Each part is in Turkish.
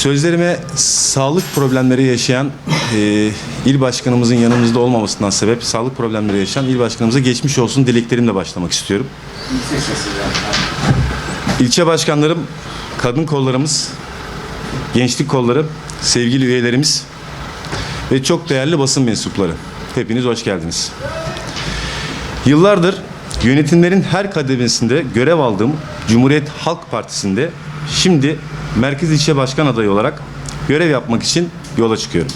Sözlerime sağlık problemleri yaşayan e, il başkanımızın yanımızda olmamasından sebep sağlık problemleri yaşayan il başkanımıza geçmiş olsun dileklerimle başlamak istiyorum. İlçe başkanlarım, kadın kollarımız, gençlik kolları, sevgili üyelerimiz ve çok değerli basın mensupları. Hepiniz hoş geldiniz. Yıllardır yönetimlerin her kademesinde görev aldığım Cumhuriyet Halk Partisi'nde şimdi Merkez İlçe Başkan adayı olarak görev yapmak için yola çıkıyorum.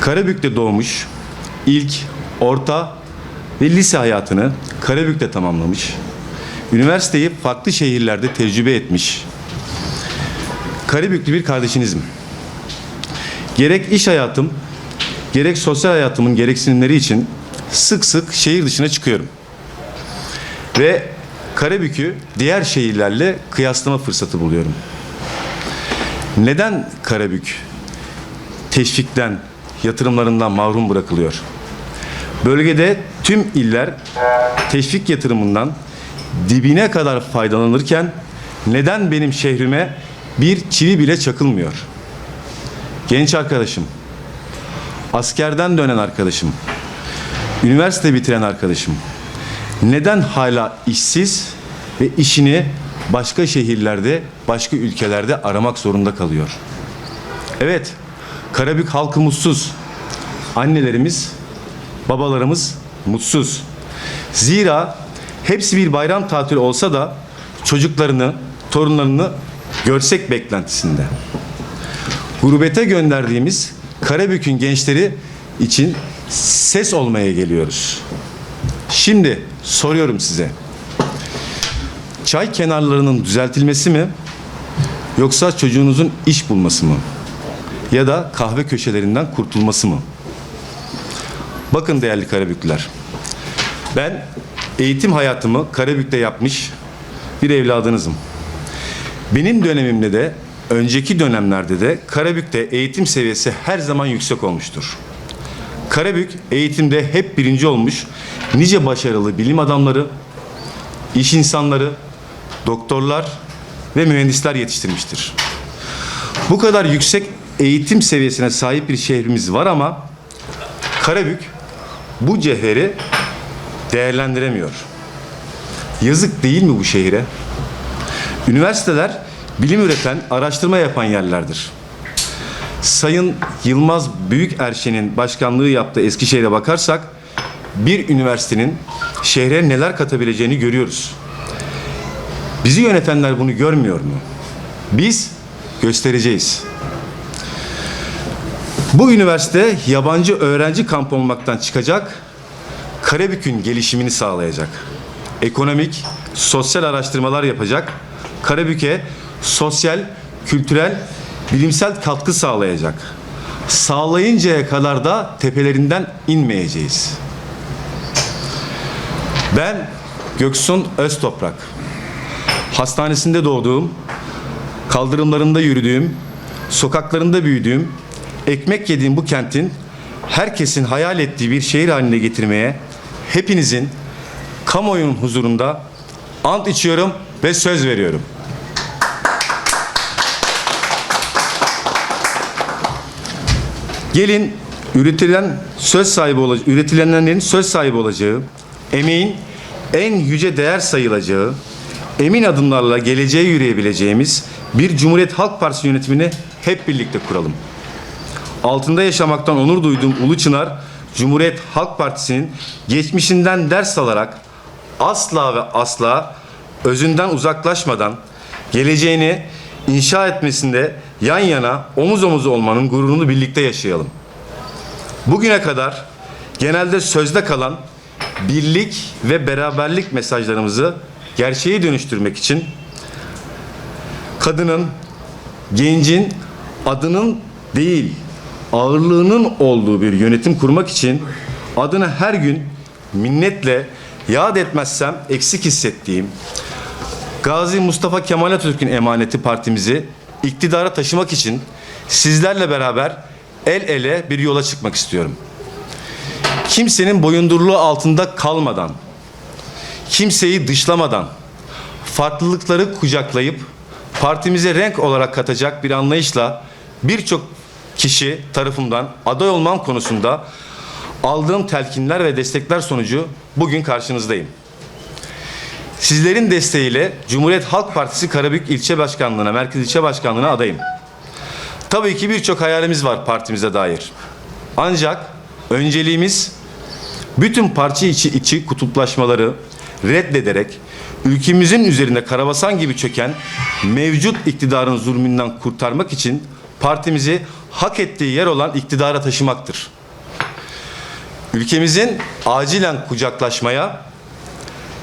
Karabük'te doğmuş, ilk, orta ve lise hayatını Karabük'te tamamlamış, üniversiteyi farklı şehirlerde tecrübe etmiş, Karabüklü bir kardeşinizim. Gerek iş hayatım, gerek sosyal hayatımın gereksinimleri için sık sık şehir dışına çıkıyorum. Ve Karabük'ü diğer şehirlerle kıyaslama fırsatı buluyorum. Neden Karabük teşvikten, yatırımlarından mahrum bırakılıyor? Bölgede tüm iller teşvik yatırımından dibine kadar faydalanırken neden benim şehrime bir çivi bile çakılmıyor? Genç arkadaşım, askerden dönen arkadaşım, üniversite bitiren arkadaşım neden hala işsiz ve işini başka şehirlerde, başka ülkelerde aramak zorunda kalıyor? Evet, Karabük halkı mutsuz. Annelerimiz, babalarımız mutsuz. Zira hepsi bir bayram tatili olsa da çocuklarını, torunlarını görsek beklentisinde. Gurbete gönderdiğimiz Karabük'ün gençleri için ses olmaya geliyoruz. Şimdi soruyorum size. Çay kenarlarının düzeltilmesi mi? Yoksa çocuğunuzun iş bulması mı? Ya da kahve köşelerinden kurtulması mı? Bakın değerli Karabüklüler. Ben eğitim hayatımı Karabük'te yapmış bir evladınızım. Benim dönemimde de önceki dönemlerde de Karabük'te eğitim seviyesi her zaman yüksek olmuştur. Karabük eğitimde hep birinci olmuş, nice başarılı bilim adamları, iş insanları, doktorlar ve mühendisler yetiştirmiştir. Bu kadar yüksek eğitim seviyesine sahip bir şehrimiz var ama Karabük bu cevheri değerlendiremiyor. Yazık değil mi bu şehire? Üniversiteler bilim üreten, araştırma yapan yerlerdir. Sayın Yılmaz Büyükerşen'in başkanlığı yaptığı Eskişehir'e bakarsak bir üniversitenin şehre neler katabileceğini görüyoruz. Bizi yönetenler bunu görmüyor mu? Biz göstereceğiz. Bu üniversite yabancı öğrenci kampı olmaktan çıkacak, Karabük'ün gelişimini sağlayacak. Ekonomik, sosyal araştırmalar yapacak, Karabük'e sosyal, kültürel, bilimsel katkı sağlayacak. Sağlayıncaya kadar da tepelerinden inmeyeceğiz. Ben Göksun Öztoprak. Hastanesinde doğduğum, kaldırımlarında yürüdüğüm, sokaklarında büyüdüğüm, ekmek yediğim bu kentin herkesin hayal ettiği bir şehir haline getirmeye hepinizin kamuoyunun huzurunda ant içiyorum ve söz veriyorum. Gelin üretilen söz sahibi olacak, üretilenlerin söz sahibi olacağı, emeğin en yüce değer sayılacağı, emin adımlarla geleceğe yürüyebileceğimiz bir Cumhuriyet Halk Partisi yönetimini hep birlikte kuralım. Altında yaşamaktan onur duyduğum Ulu Çınar, Cumhuriyet Halk Partisi'nin geçmişinden ders alarak asla ve asla özünden uzaklaşmadan geleceğini inşa etmesinde yan yana omuz omuz olmanın gururunu birlikte yaşayalım. Bugüne kadar genelde sözde kalan birlik ve beraberlik mesajlarımızı gerçeğe dönüştürmek için kadının, gencin adının değil ağırlığının olduğu bir yönetim kurmak için adını her gün minnetle yad etmezsem eksik hissettiğim Gazi Mustafa Kemal Atatürk'ün emaneti partimizi iktidara taşımak için sizlerle beraber el ele bir yola çıkmak istiyorum. Kimsenin boyundurluğu altında kalmadan, kimseyi dışlamadan, farklılıkları kucaklayıp partimize renk olarak katacak bir anlayışla birçok kişi tarafından aday olmam konusunda aldığım telkinler ve destekler sonucu bugün karşınızdayım. Sizlerin desteğiyle Cumhuriyet Halk Partisi Karabük İlçe Başkanlığı'na, Merkez İlçe Başkanlığı'na adayım. Tabii ki birçok hayalimiz var partimize dair. Ancak önceliğimiz bütün parti içi içi kutuplaşmaları reddederek ülkemizin üzerinde karabasan gibi çöken mevcut iktidarın zulmünden kurtarmak için partimizi hak ettiği yer olan iktidara taşımaktır. Ülkemizin acilen kucaklaşmaya,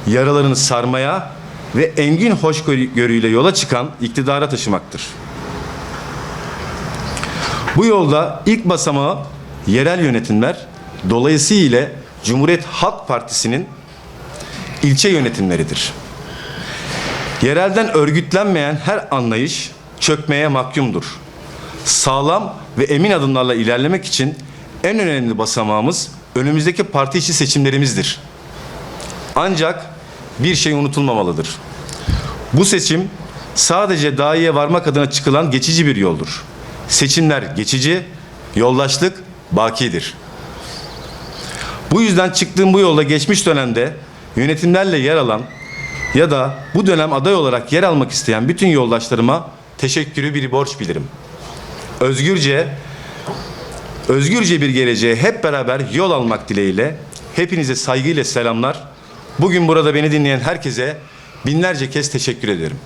yaralarını sarmaya ve engin hoşgörüyle yola çıkan iktidara taşımaktır. Bu yolda ilk basamağı yerel yönetimler, dolayısıyla Cumhuriyet Halk Partisi'nin ilçe yönetimleridir. Yerelden örgütlenmeyen her anlayış çökmeye mahkumdur. Sağlam ve emin adımlarla ilerlemek için en önemli basamağımız önümüzdeki parti içi seçimlerimizdir. Ancak bir şey unutulmamalıdır. Bu seçim sadece daha iyiye varmak adına çıkılan geçici bir yoldur. Seçimler geçici, yoldaşlık bakidir. Bu yüzden çıktığım bu yolda geçmiş dönemde yönetimlerle yer alan ya da bu dönem aday olarak yer almak isteyen bütün yoldaşlarıma teşekkürü bir borç bilirim. Özgürce, özgürce bir geleceğe hep beraber yol almak dileğiyle hepinize saygıyla selamlar. Bugün burada beni dinleyen herkese binlerce kez teşekkür ederim.